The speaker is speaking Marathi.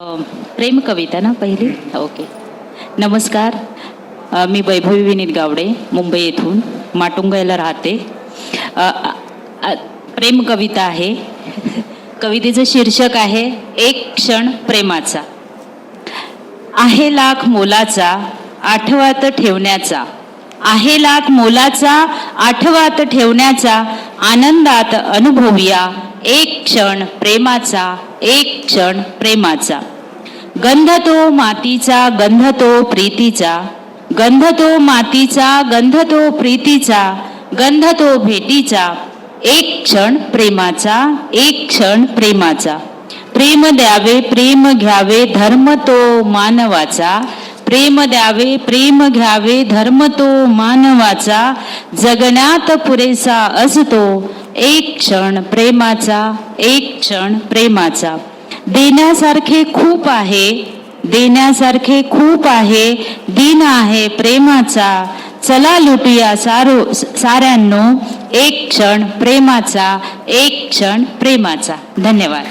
प्रेम कविता ना पहिली? ओके. नमस्कार. मी वैभवी विनीत गावडे मुंबई येथून माटुंगायला राहते. प्रेम कविता आहे. कवितेचं शीर्षक आहे एक क्षण प्रेमाचा. आहे लाख मोलाचा आठवात ठेवण्याचा. आहे लाख मोलाचा आठवात ठेवण्याचा. आनंदात अनुभवूया एक क्षण प्रेमाचा. एक क्षण प्रेमाचा. गंध तो मातीचा गंध तो प्रीतीचा. गंध तो मातीचा गंध तो प्रीतीचा. गंध तो भेटीचा. एक क्षण प्रेमाचा एक क्षण प्रेमाचा. प्रेम द्यावे प्रेम घ्यावे धर्म तो मानवाचा. प्रेम द्यावे प्रेम घ्यावे धर्म तो मानवाचा जगण्यात पुरेसा असतो. एक क्षण प्रेमाचा एक क्षण प्रेमाचा. देण्यासारखे खूप आहे देण्यासारखे खूप आहे दिन आहे प्रेमाचा. चला लुटूया सारो साऱ्यांनो एक क्षण प्रेमाचा एक क्षण प्रेमाचा. धन्यवाद.